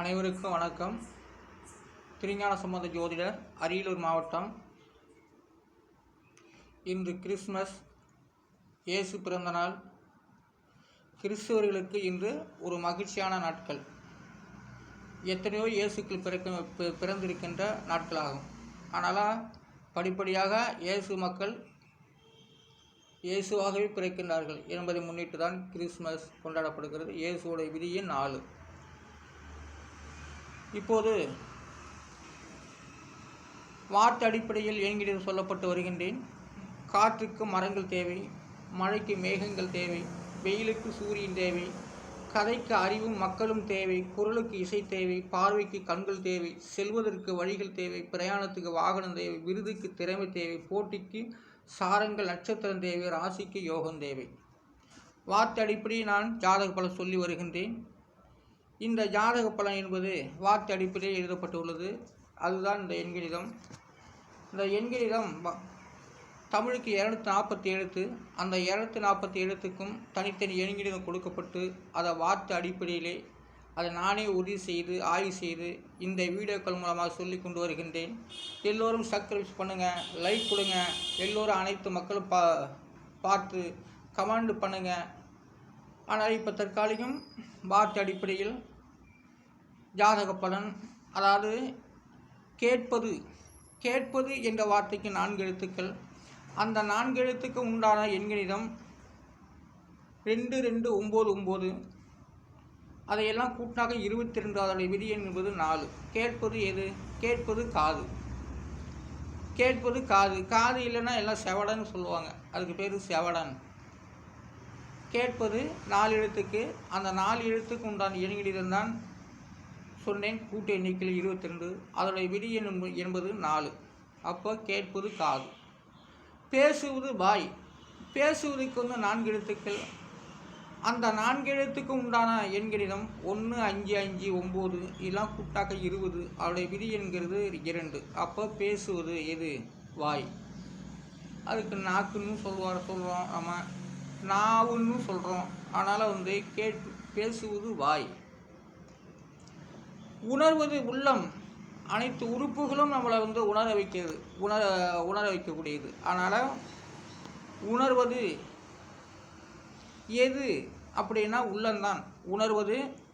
அனைவருக்கும் வணக்கம். திருஞான சம்பந்த ஜோதிடர் அரியலூர் மாவட்டம். இன்று கிறிஸ்மஸ் இயேசு பிறந்த நாள். கிறிஸ்தவர்களுக்கு இன்று ஒரு மகிழ்ச்சியான நாட்கள். எத்தனையோ இயேசுக்கள் பிறக்க பிறந்திருக்கின்ற நாட்களாகும். ஆனால் படிப்படியாக இயேசு மக்கள் இயேசுவாகவே பிறக்கின்றார்கள் என்பதை முன்னிட்டு தான் கிறிஸ்மஸ் கொண்டாடப்படுகிறது. இயேசுவோட விதியின் நாலு. இப்போது வார்த்தை அடிப்படையில் என்கிட்ட சொல்லப்பட்டு வருகின்றேன். காற்றுக்கு மரங்கள் தேவை மழைக்கு மேகங்கள் தேவை வெயிலுக்கு சூரியன் தேவை கதைக்கு அறிவும் மக்களும் தேவை குரலுக்கு இசை தேவை பார்வைக்கு கண்கள் தேவை செல்வதற்கு வழிகள் தேவை பிரயாணத்துக்கு வாகனம் தேவை விருதுக்கு திறமை தேவை போட்டிக்கு சாரங்கள் நட்சத்திரம் தேவை ராசிக்கு யோகம் தேவை. வார்த்தை அடிப்படையில் நான் ஜாதக பல சொல்லி வருகின்றேன். இந்த ஜாதக பலன் என்பது வார்த்தை அடிப்படையில் எழுதப்பட்டுள்ளது. அதுதான் இந்த எண்கணிதம் இந்த எண்கணிதம் தமிழுக்கு இரநூத்தி நாற்பத்தி எழுத்து அந்த இரநூத்தி நாற்பத்தி எழுத்துக்கும் தனித்தனி எண்கணிதம் கொடுக்கப்பட்டு அதை வார்த்தை அடிப்படையிலே அதை நானே உறுதி செய்து ஆய்வு செய்து இந்த வீடியோக்கள் மூலமாக சொல்லி கொண்டு வருகின்றேன். எல்லோரும் சப்ஸ்கிரைப் பண்ணுங்கள் லைக் கொடுங்க. எல்லோரும் அனைத்து மக்களும் பா பார்த்து கமெண்ட் பண்ணுங்கள் ஆனால் இப்போ தற்காலிகம் வார்த்தை அடிப்படையில் ஜாதக பலன் அதாவது கேட்பது கேட்பது என்ற வார்த்தைக்கு நான்கு எழுத்துக்கள். அந்த நான்கு எழுத்துக்கு உண்டான எண்கணிதம் ரெண்டு ரெண்டு ஒம்பது ஒம்பது அதையெல்லாம் கூட்டாக இருபத்தி ரெண்டு அதனுடைய விதி என்பது நாலு. கேட்பது எது? கேட்பது காது. கேட்பது காது. காது இல்லைன்னா எல்லாம் செவடன்னு சொல்லுவாங்க. அதுக்கு பேர் செவடன். கேட்பது நாலு எழுத்துக்கு அந்த நாலு எழுத்துக்கு உண்டான எண்கணிதம் தான் சொன்னேன் கூட்டு எண்ணிக்கையில் இருபத்தி ரெண்டு அதோடைய விதி என்பது நாலு. அப்போ கேட்பது காது. பேசுவது வாய். பேசுவதற்கு வந்து நான்கு எழுத்துக்கள். அந்த நான்கு எழுத்துக்கு உண்டான எண்கணிதம் ஒன்று அஞ்சு அஞ்சு ஒம்பது இதெல்லாம் கூட்டாக்க இருபது அவருடைய விதி என்கிறது இரண்டு. அப்போ பேசுவது எது? வாய். அதுக்கு நாக்குன்னு சொல்வார் சொல்கிறோம் நம்ம. நாவுன்னு சொல்கிறோம் அதனால் வந்து கேட்டு பேசுவது வாய். உணர்வது உள்ளம். அனைத்து உறுப்புகளும் நம்மளை வந்து உணர வைக்கிறது உணர உணர வைக்கக்கூடியது. அதனால் உணர்வது எது அப்படின்னா உள்ளம்தான். உணர்வது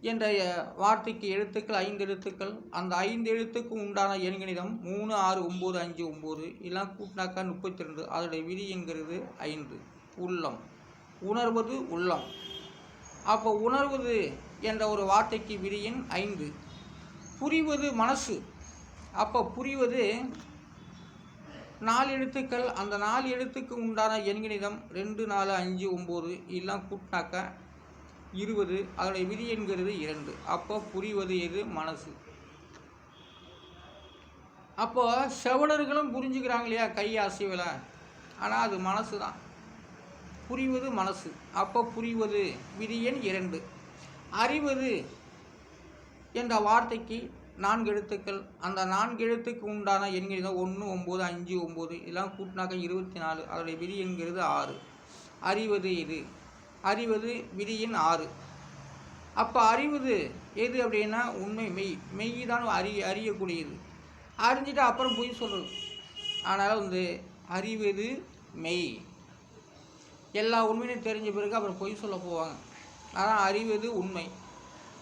என்ற வார்த்தைக்கு எழுத்துக்கள் ஐந்து எழுத்துக்கள் அந்த ஐந்து எழுத்துக்கு உண்டான எண்கணிதம் மூணு ஆறு ஒம்பது அஞ்சு ஒம்பது இதெல்லாம் கூட்டினாக்கா முப்பத்தி ரெண்டு அதோடைய விதி என்கிறது ஐந்து. உள்ளம். உணர்வது உள்ளம். அப்போ உணர்வது என்ற ஒரு வார்த்தைக்கு விதியின் ஐந்து. புரிவது மனசு. அப்போ புரிவது நாலு எழுத்துக்கள் அந்த நாலு எழுத்துக்கு உண்டான எண்கணிதம் ரெண்டு நாலு அஞ்சு ஒம்பது எல்லாம் கூட்டினாக்க இருபது. அதனுடைய விதி என்கிறது இரண்டு. அப்போ புரிவது எது? மனசு. அப்போ செவடர்களும் புரிஞ்சுக்கிறாங்க இல்லையா? கை அசைவில் ஆனால் அது மனசு தான் புரிவது மனசு. அப்போ புரிவது விதி எண் இரண்டு. அறிவது என்ற வார்த்தைக்கு நான்கு எழுத்துக்கள். அந்த நான்கு எழுத்துக்கு உண்டான எண்கணிதம் ஒன்று ஒம்பது அஞ்சு ஒம்பது இதெல்லாம் கூட்டினாக்க இருபத்தி நாலு. அதோடைய விதி என்கிறது ஆறு. அறிவது இது அறிவது விதியின் ஆறு. அப்போ அறிவது எது அப்படின்னா உண்மை மெய். மெய் தான் அறிய அறியக்கூடியது. அறிஞ்சிட்டு அப்புறம் பொய் சொல்கிறது ஆனால் வந்து அறிவது மெய். எல்லா உண்மையும் தெரிஞ்ச பிறகு அப்புறம் பொய் சொல்ல போவாங்க. ஆனால் அறிவது உண்மை.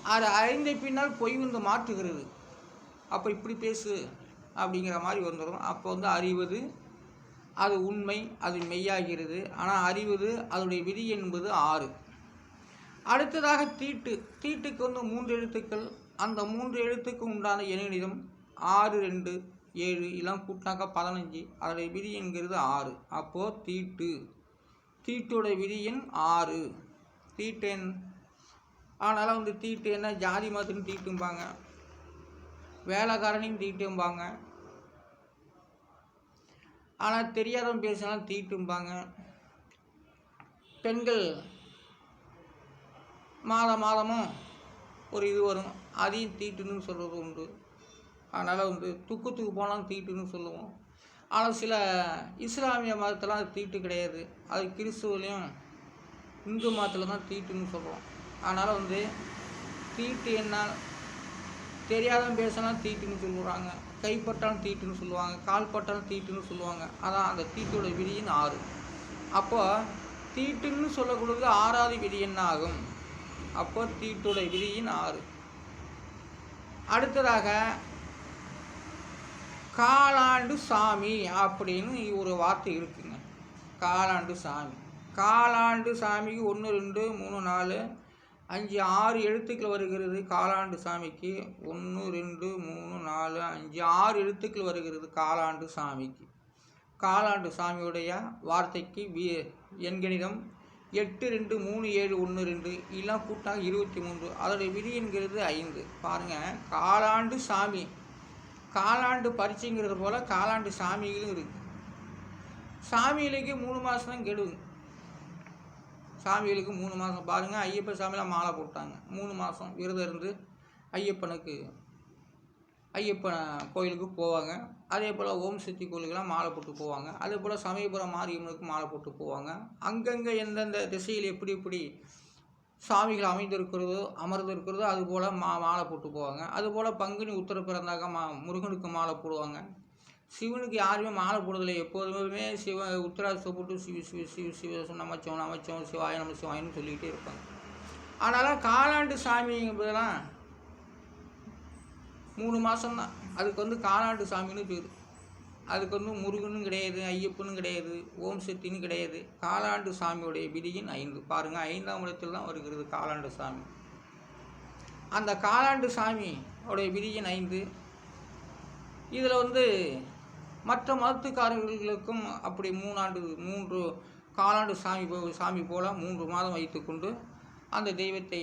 அது அறிந்த பின்னால் பொய் வந்து மாற்றுகிறது. அப்போ இப்படி பேசு அப்படிங்கிற மாதிரி வந்துடும் அப்போ வந்து அறிவது அது உண்மை அது மெய்யாகிறது. ஆனால் அறிவது அதனுடைய விதி என்பது ஆறு. அடுத்ததாக தீட்டு. தீட்டுக்கு வந்து மூன்று எழுத்துக்கள். அந்த மூன்று எழுத்துக்கு உண்டான எண்ணிடம் ஆறு ரெண்டு ஏழு இதெல்லாம் கூட்டினாக்கா பதினஞ்சு. அதனுடைய விதி என்கிறது ஆறு. அப்போது தீட்டு. தீட்டுடைய விதி எண் ஆறு. தீட்டெண் அதனால் வந்து தீட்டு என்ன ஜாதி மதத்துன்னு தீட்டும்பாங்க வேலைக்காரனையும் தீட்டும்பாங்க ஆனால் தெரியாதவன் பேசினாலும் தீட்டும்பாங்க பெண்கள் மாதம் மாதமும் ஒரு இது வரும். அதையும் தீட்டுன்னு சொல்கிறது உண்டு. அதனால் வந்து துக்கத்துக்கு போனாலும் தீட்டுன்னு சொல்லுவோம். ஆனால் சில இஸ்லாமிய மதத்தெல்லாம் அது தீட்டு கிடையாது. அது கிறிஸ்துவலையும் இந்து மதத்தில் தான் தீட்டுன்னு சொல்கிறோம் அதனால் வந்து தீட்டு என்ன? தெரியாதவன் பேசினா தீட்டுன்னு சொல்லுறாங்க. கைப்பட்டாலும் தீட்டுன்னு சொல்லுவாங்க. கால் பட்டாலும் தீட்டுன்னு சொல்லுவாங்க. அதான் அந்த தீட்டோட விதியின் ஆறு. அப்போ தீட்டுன்னு சொல்லக்கூடியது ஆறாவது விதி என்ன ஆகும்? அப்போ தீட்டோட விதியின் ஆறு. அடுத்ததாக காலாண்டு சாமி அப்படின்னு ஒரு வார்த்தை இருக்குங்க. காலாண்டு சாமி. காலாண்டு சாமிக்கு ஒன்று ரெண்டு மூணு நாலு அஞ்சு ஆறு எழுத்துக்கள் வருகிறது. காலாண்டு சாமிக்கு ஒன்று ரெண்டு மூணு நாலு அஞ்சு ஆறு எழுத்துக்கள் வருகிறது. காலாண்டு சாமிக்கு. காலாண்டு சாமியுடைய வார்த்தைக்கு வி எண்கணிதம் எட்டு ரெண்டு மூணு ஏழு ஒன்று ரெண்டு எல்லாம் கூட்டாக இருபத்தி மூன்று அதோடைய விதி என்கிறது ஐந்து. பாருங்கள் காலாண்டு சாமி காலாண்டு பரீட்சைங்கிறது போல் காலாண்டு சாமிகளும் இருக்குது சாமிகளுக்கு மூணு மாதம் தான் கெடுங்க சாமிகளுக்கு மூணு மாதம் பாருங்கள் ஐயப்ப சாமியெலாம் மாலை போட்டாங்க. மூணு மாதம் விரதம் இருந்து ஐயப்பனுக்கு ஐயப்பன் கோயிலுக்கு போவாங்க. அதே போல் ஓம் சக்தி கோயிலுக்கெல்லாம் மாலை போட்டு போவாங்க. அதே போல் சமயபுரம் மாரியம்மனுக்கு மாலை போட்டு போவாங்க. அங்கங்கே எந்தெந்த திசையில் எப்படி எப்படி சாமிகள் அமைந்திருக்கிறதோ அமர்ந்திருக்கிறதோ அது போல் மா மாலை போட்டு போவாங்க. அதுபோல் பங்குனி உத்தர பிறந்தாக்க மா முருகனுக்கு மாலை போடுவாங்க. சிவனுக்கு யாருமே மாலை போடுறதில்லை. எப்போதுமே சிவ உத்தராட்ச போட்டு சிவ சிவ சிவ சிவ நமச்சோம் நமச்சோம் சிவாய நம சிவாயின்னு சொல்லிக்கிட்டே இருப்பாங்க. ஆனாலும் காலாண்டு சாமி மூணு மாதம்தான் அதுக்கு வந்து காலாண்டு சாமின்னு பேர். அதுக்கு வந்து முருகனும் கிடையாது ஐயப்பனும் கிடையாது ஓம் சக்தின்னு கிடையாது. காலாண்டு சாமியுடைய விதியின் ஐந்து. பாருங்கள் ஐந்தாம் இடத்தில் தான் வருகிறது காலாண்டு சாமி. அந்த காலாண்டு சாமி உடைய விதியின் ஐந்து. இதில் வந்து மற்ற மதத்துக்காரர்களுக்கும் அப்படி மூணாண்டு மூன்று காலாண்டு சாமி போ சாமி போல மூன்று மாதம் வைத்துக்கொண்டு அந்த தெய்வத்தை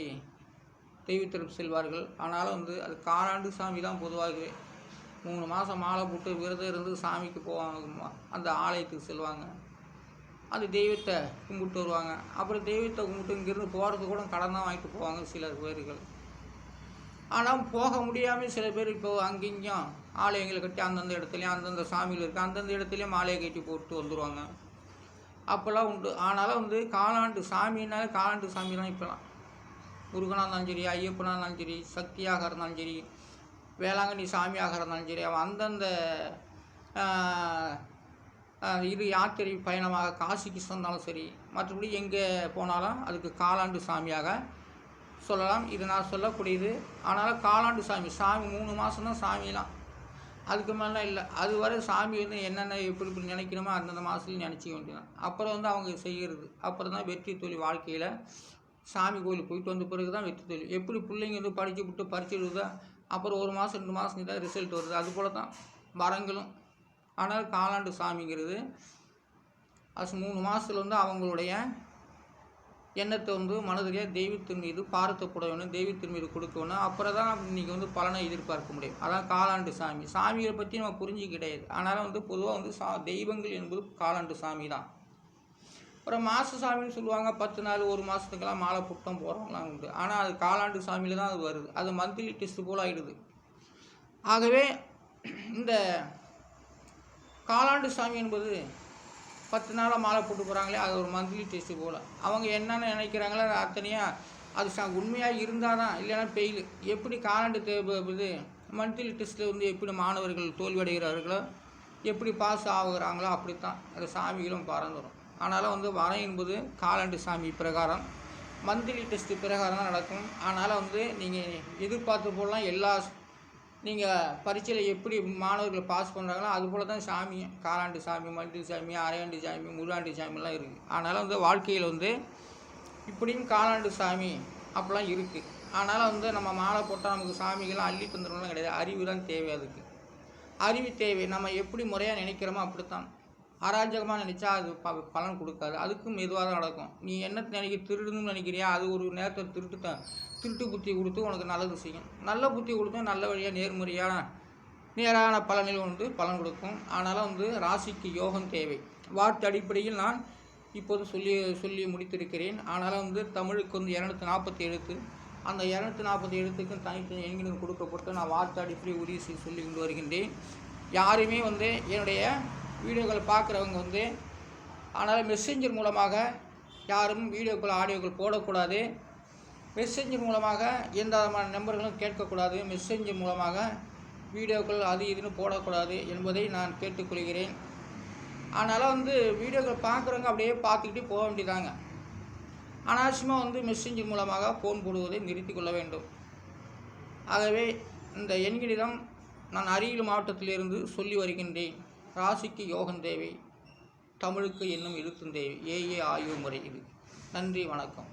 தெய்வத்திடம் செல்வார்கள். ஆனாலும் வந்து அது காலாண்டு சாமி தான் பொதுவாகவே. மூணு மாதம் மாலை போட்டு விரதம் இருந்து சாமிக்கு போவாங்க அந்த ஆலயத்துக்கு செல்வாங்க. அந்த தெய்வத்தை கும்பிட்டு வருவாங்க. அப்புறம் தெய்வத்தை கும்பிட்டு இங்கேருந்து போகிறதுக்கு கூட கடன் தான் வாங்கிட்டு போவாங்க சில பேர்கள். ஆனால் போக முடியாமல் சில பேர் இப்போ அங்கேயும் ஆலயங்களை கட்டி அந்தந்த இடத்துலையும் அந்தந்த சாமியில் இருக்குது அந்தந்த இடத்துலையும் மாலையை கட்டி போட்டு வந்துடுவாங்க அப்போல்லாம் உண்டு. ஆனாலும் வந்து காலாண்டு சாமினாலே காலாண்டு சாமி தான் இப்போலாம் முருகனாக இருந்தாலும் சரி ஐயப்பனாக இருந்தாலும் சரி சக்தியாக இருந்தாலும் சரி வேளாங்கண்ணி சாமியாக இருந்தாலும் சரி அவன் அந்தந்த இது யாத்திரை பயணமாக காசிக்கு சொன்னாலும் சரி மற்றபடி எங்கே போனாலும் அதுக்கு காலாண்டு சாமியாக சொல்லலாம் இது நான் சொல்லக்கூடியது. ஆனால் காலாண்டு சாமி சாமி மூணு மாதம் தான் சாமிலாம் அதுக்கு மேலாம் இல்லை. அது வரை சாமி வந்து என்னென்ன எப்படி இப்படி நினைக்கணுமோ அந்தந்த மாதத்துலையும் நினச்சிக்க வேண்டியதான் அப்புறம் வந்து அவங்க செய்கிறது அப்புறம் தான் வெற்றி தொழில் வாழ்க்கையில் சாமி கோயில் போயிட்டு வந்த பிறகு தான் வெற்றி தொழில் எப்படி பிள்ளைங்க வந்து படித்து விட்டு பறிச்சுடுதோ அப்புறம் ஒரு மாதம் ரெண்டு மாதம் தான் ரிசல்ட் வருது. அது போல் தான் வரங்களும். ஆனால் காலாண்டு சாமிங்கிறது அது மூணு மாதத்துல வந்து அவங்களுடைய எண்ணத்தை வந்து மனதிலே தெய்வத்தின் மீது பாரத்தை போட வேணும் தெய்வத்தின் மீது கொடுக்கணும் அப்புறம் தான் இன்றைக்கி வந்து பலனை எதிர்பார்க்க முடியும். அதான் காலாண்டு சாமி. சாமிகளை பற்றி நம்ம புரிஞ்சு கிடையாது. ஆனாலும் வந்து பொதுவாக வந்து சா தெய்வங்கள் என்பது காலாண்டு சாமி தான் அப்புறம் மாத சாமின்னு சொல்லுவாங்க. பத்து நாள் ஒரு மாதத்துக்கெல்லாம் மாலை புட்டம் போகிறவங்களாம் உண்டு. ஆனால் அது காலாண்டு சாமியில் தான் அது வருது. அது மந்த்லி டெஸ்ட் போல் ஆகிடுது ஆகவே இந்த காலாண்டு சாமி என்பது பத்து நாளாக மாலை போட்டு போகிறாங்களே அது ஒரு மந்த்லி டெஸ்ட்டு போல். அவங்க என்னென்ன நினைக்கிறாங்களோ அத்தனையாக அது உண்மையாக இருந்தால் தான் இல்லைன்னா பெயில் எப்படி காலாண்டு தேவைப்படுது மந்த்லி டெஸ்ட்டில் வந்து எப்படி மாணவர்கள் தோல்வியடைகிறார்களோ எப்படி பாஸ் ஆகுறாங்களோ அப்படித்தான். அது சாமிகளும் பறந்துடும் ஆனாலும் வந்து வரம் என்பது காலண்டு சாமி பிரகாரம். மந்த்லி டெஸ்ட்டு பிரகாரம் தான் நடக்கும். ஆனால் வந்து நீங்கள் எதிர்பார்த்து போடலாம். எல்லா நீங்கள் பரீட்சையில் எப்படி மாணவர்கள் பாஸ் பண்ணுறாங்களோ அது போல் தான் சாமி காலாண்டு சாமி மல்டி சாமி அரையாண்டு சாமி முழாண்டு சாமிலாம் இருக்குது ஆனாலும் வந்து வாழ்க்கையில் வந்து இப்படியும் காலாண்டு சாமி அப்படிலாம் இருக்குது ஆனாலும் வந்து நம்ம மாலை போட்டால் நமக்கு சாமிகள்லாம் அள்ளி தந்துடணும்லாம் கிடையாது. அறிவு தான் தேவை அதுக்கு. அறிவு தேவை. நம்ம எப்படி முறையாக நினைக்கிறோமோ அப்படித்தான். அராஜகமாக நினச்சா அது ப பலன் கொடுக்காது. அதுக்கும் மெதுவாக தான் நடக்கும். நீ என்ன நினைக்க திருடுன்னு நினைக்கிறியா? அது ஒரு நேரத்தில் திருட்டு திருட்டு புத்தி கொடுத்து உனக்கு நல்லது செய்யும். நல்ல புத்தி கொடுத்தும் நல்ல வழியாக நேர்முறையான நேரான பலனில் வந்து பலன் கொடுக்கும். அதனால் வந்து ராசிக்கு யோகம் தேவை. வார்த்தை அடிப்படையில் நான் இப்போது சொல்லி சொல்லி முடித்திருக்கிறேன். ஆனாலும் வந்து தமிழுக்கு வந்து இரநூத்தி நாற்பத்தி எழுத்து. அந்த இரநூத்தி நாற்பத்தி எழுத்துக்கும் தனித்தனி எண்களும் கொடுக்கப்பட்டு நான் வார்த்தை அடிப்படை உறுதி சொல்லி கொண்டு வருகின்றேன். யாருமே வந்து என்னுடைய வீடியோக்களை பார்க்குறவங்க வந்து ஆனால் மெசேஞ்சர் மூலமாக யாரும் வீடியோக்கள் ஆடியோக்கள் போடக்கூடாது. மெசேஞ்சர் மூலமாக எந்த விதமான நம்பர்களும் கேட்கக்கூடாது. மெசேஞ்சர் மூலமாக வீடியோக்கள் அது இதுன்னு போடக்கூடாது என்பதை நான் கேட்டுக்கொள்கிறேன். அதனால் வந்து வீடியோக்கள் பார்க்குறவங்க அப்படியே பார்த்துக்கிட்டு போக வேண்டியதாங்க. அனாவசியமாக வந்து மெசேஞ்சர் மூலமாக ஃபோன் போடுவதை நிறுத்தி கொள்ள வேண்டும். ஆகவே இந்த எண்களிடம் நான் அரியலூர் மாவட்டத்திலிருந்து சொல்லி வருகின்றேன். ராசிக்கு யோகம் தேவை தமிழுக்கு இன்னும் எழுத்தும் தேவை. ஏஏ ஆய்வு முறை இது. நன்றி வணக்கம்.